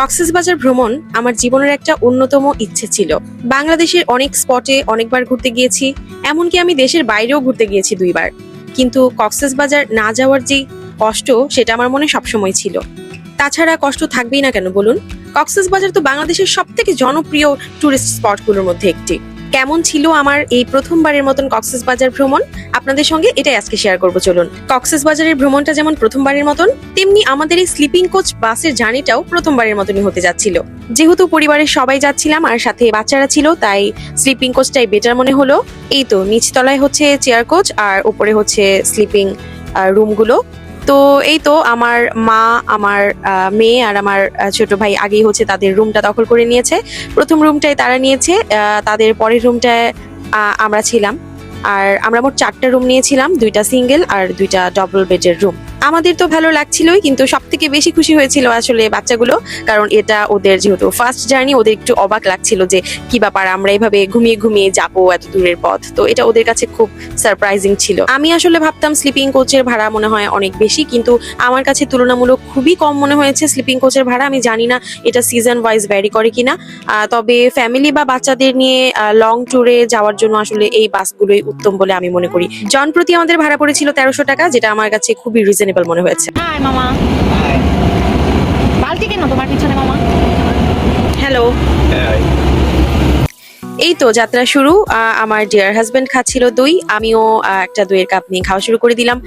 কক্সবাজার ভ্রমণ আমার জীবনের একটা অন্যতম ইচ্ছে ছিল। বাংলাদেশের অনেক স্পটে অনেকবার ঘুরতে গিয়েছি, এমনকি আমি দেশের বাইরেও ঘুরতে গিয়েছি দুইবার। কিন্তু কক্সবাজার না যাওয়ার যে কষ্ট, সেটা আমার মনে সবসময় ছিল। তাছাড়া কষ্ট থাকবেই না কেন বলুন? কক্সবাজার তো বাংলাদেশের সব থেকে জনপ্রিয় টুরিস্ট স্পটগুলোর মধ্যে একটি। কেমন ছিল আমার এই প্রথমবারের মতন কক্সবাজার ভ্রমণ? আপনাদের সঙ্গে এটাই আজকে শেয়ার করব, চলুন। কক্সবাজারের ভ্রমণটা যেমন প্রথমবারের মতন, তেমনি আমাদের এই স্লিপিং কোচ বাসের জার্নিটাও প্রথমবারের মতনই হতে যাচ্ছিল। যেহেতু পরিবারের সবাই যাচ্ছিলাম আর সাথে বাচ্চারা ছিল, তাই স্লিপিং কোচটাই বেটার মনে হলো। এই তো, নিচতলায় হচ্ছে চেয়ার কোচ আর উপরে হচ্ছে স্লিপিং রুমগুলো তো এই তো আমার মা, আমার মেয়ে আর আমার ছোট ভাই আগেই হচ্ছে তাদের রুমটা দখল করে নিয়েছে। প্রথম রুমটাই তারা নিয়েছে তাদের পরের রুমটায় আমরা ছিলাম। আর আমরা মোট চারটা রুম নিয়েছিলাম, দুইটা সিঙ্গেল আর দুইটা ডবল বেডের রুম আমাদের তো ভালো লাগছিলই, কিন্তু সব থেকে বেশি খুশি হয়েছিল আসলে বাচ্চাগুলো, কারণ এটা ওদের যেহেতু ফার্স্ট জার্নি ওদের একটু অবাক লাগছিল যে কি ব্যাপার, আমরা এভাবে ঘুমিয়ে ঘুমিয়ে যাব এত দূরের পথ। তো এটা ওদের কাছে খুব সারপ্রাইজিং ছিল। আমি আসলে ভাবতাম স্লিপিং কোচের ভাড়া মনে হয় অনেক বেশি, কিন্তু আমার কাছে তুলনামূলক খুবই কম মনে হয়েছে স্লিপিং কোচের ভাড়া। আমি জানি না এটা সিজন ওয়াইজ ভ্যারি করে কিনা। তবে ফ্যামিলি বা বাচ্চাদের নিয়ে লং ট্যুরে যাওয়ার জন্য আসলে এই বাসগুলোই উত্তম বলে আমি মনে করি। জন প্রতি আমাদের ভাড়া পড়েছিল তেরোশো টাকা, যেটা আমার কাছে খুবই রিজনেবল মনে হয়েছে। হাই মামা। বালতি কেন তোমার পিছনে মামা? হ্যালো এই তো যাত্রা শুরু। আমার ডিয়ার হাজবেন্ড খাচ্ছিল দই, আমিও একটা দইয়ের কাপ নিয়ে খাওয়া শুরু করে দিলাম।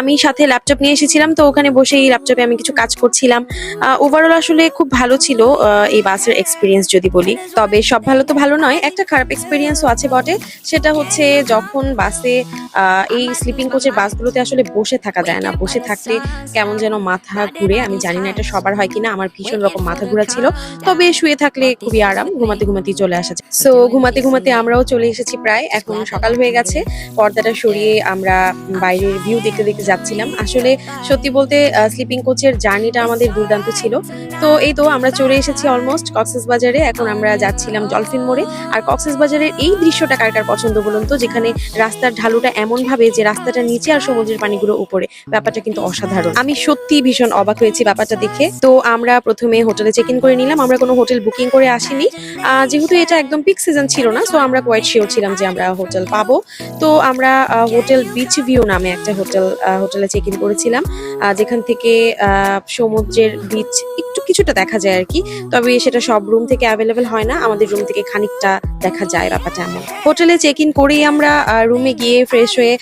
আমি সাথে ল্যাপটপ নিয়ে এসেছিলাম, তো ওখানে বসেই ল্যাপটপে আমি কিছু কাজ করছিলাম। ওভারঅল আসলে খুব ভালো ছিল এই বাসের এক্সপিরিয়েন্স যদি বলি। তবে সব ভালো তো ভালো নয়, একটা খারাপ এক্সপিরিয়েন্সও আছে বটে। সেটা হচ্ছে যখন বাসে এই স্লিপিং কোচের বাসগুলোতে আসলে বসে থাকা যায় না। বসে থাকতে কেমন যেন মাথা ঘুরে, আমি জানি না এটা সবার হয় কিনা, আমার ভীষণ রকম মাথা ঘোরা ছিল তবে শুয়ে থাকলে খুবই আরাম, ঘুমাতে ঘুমাতেই চলে আসা যায়। সো ঘুমাতে ঘুমাতে আমরাও চলে এসেছি প্রায়। এখন সকাল হয়ে গেছে। পর্দাটা সরিয়ে আমরা বাইরের ভিউ দেখতে দেখতে যাচ্ছিলাম। আসলে সত্যি বলতে স্লিপিং কোচের জার্নিটা আমাদের দুর্দান্ত ছিল। তো এই তো আমরা চলে এসেছি অলমোস্ট কক্সেস বাজারে এখন আমরা যাচ্ছিলাম ডলফিন মোড়ে আর কক্সেস বাজারের এই দৃশ্যটা কার কার পছন্দ বলুন তো? যেখানে রাস্তার ঢালুটা এমন ভাবে যে রাস্তাটা নিচে আর সমুদ্রের পানিগুলো উপরে। ব্যাপারটা কিন্তু অসাধারণ। আমি সত্যি ভীষণ অবাক হয়েছি ব্যাপারটা দেখে। তো আমরা প্রথমে হোটেলে চেক ইন করে নিলাম। আমরা কোনো হোটেল বুকিং করে আসিনি। যেহেতু এটা একদম পিক সিজন ছিল না সো আমরা কোয়াইট শিওর ছিলাম যে আমরা হোটেল পাবো। তো আমরা হোটেল বিচ ভিউ নামে একটা হোটেল হোটেলে চেক ইন করেছিলাম। যেখান থেকে সমুদ্রের বিচ কিছুটা দেখা যায় আর কি। তবে সেটা সব রুম থেকে অ্যাভেলেবেল হয় না। আমাদের রুম থেকে খানিকটা দেখা যায় ব্যাপারটা এমন। হোটেলে চেক ইন করেই আমরা রুমে গিয়ে ফ্রেশ হয়ে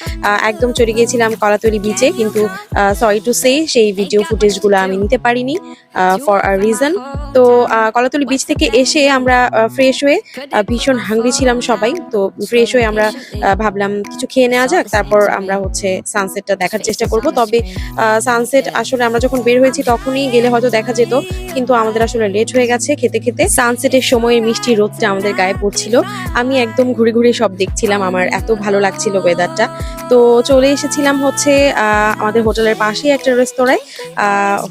একদম চলে গিয়েছিলাম কলাতলি বিচে কিন্তু সরি টু সে সেই ভিডিও ফুটেজগুলো আমি নিতে পারিনি ফর আ রিজন তো কলাতলি বিচ থেকে এসে আমরা ফ্রেশ হয়ে ভীষণ হাংরি ছিলাম সবাই। তো ফ্রেশ হয়ে আমরা ভাবলাম কিছু খেয়ে নেওয়া যাক। তারপর আমরা হচ্ছে সানসেটটা দেখার চেষ্টা করব। তবে সানসেট আসলে আমরা যখন বের হয়েছি তখনই গেলে হয়তো দেখা যেত কিন্তু আমাদের আসলে লেট হয়ে গেছে খেতে খেতে। সানসেটের সময় মিষ্টি রোদটা আমাদের গায়ে পড়ছিল। আমি একদম ঘুরে ঘুরে সব দেখছিলাম, আমার এত ভালো লাগছিল ওয়েদারটা তো চলে এসেছিলাম হচ্ছে আমাদের হোটেলের পাশেই একটা রেস্তোরাঁয়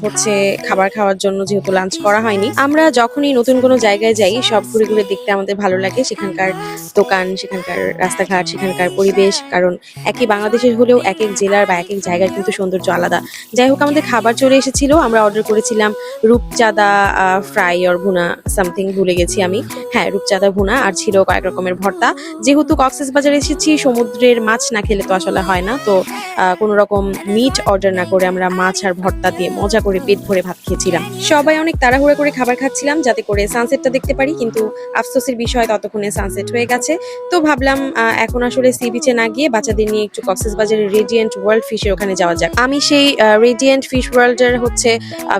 হচ্ছে খাবার খাওয়ার জন্য যেহেতু লাঞ্চ করা হয়নি। আমরা যখনই নতুন কোনো জায়গায় যাই, সব ঘুরে ঘুরে দেখতে আমাদের ভালো লাগে। সেখানকার দোকান, সেখানকার রাস্তাঘাট, সেখানকার পরিবেশ। কারণ একই বাংলাদেশের হলেও এক এক জেলার বা এক এক জায়গার কিন্তু সৌন্দর্য আলাদা। যাই হোক, আমাদের খাবার চলে এসেছিল। আমরা অর্ডার করেছিলাম রূপচাঁদা ফ্রাই অর ভুনা সামথিং ভুলে গেছি আমি। হ্যাঁ রূপচাঁদা ভুনা আর ছিল কয়েক রকমের ভর্তা। যেহেতু কক্সেস বাজারে এসেছি, সমুদ্রের মাছ না খেলে তো আসলে হয় না। তো কোনো রকম মিট অর্ডার না করে আমরা মাছ আর ভর্তা দিয়ে মজা করে পেট ভরে ভাত খেয়েছিলাম। সবাই অনেক তাড়াহুড়া করে খাবার খাচ্ছিলাম যাতে করে সানসেটটা দেখতে পারি, কিন্তু আফসোসের বিষয় ততক্ষণে সানসেট হয়ে গেছে। তো ভাবলাম এখন আসলে সি বিচে না গিয়ে বাচ্চাদের নিয়ে একটু কক্সেস বাজারের রেডিয়েন্ট ওয়ার্ল্ড ফিশের ওখানে যাওয়া যাক। আমি সেই রেডিয়েন্ট ফিশ ওয়ার্ল্ডের হচ্ছে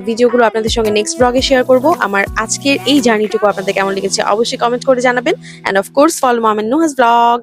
ভিডিওগুলো আপনাদের সঙ্গে নেক্সট ব্লগে শেয়ার করব। আমার আজকের এই জার্নিটুকু আপনাদের কেমন লেগেছে অবশ্যই কমেন্ট করে জানাবেন। অ্যান্ড অফকোর্স ফলো মামেন নুহাস ব্লগ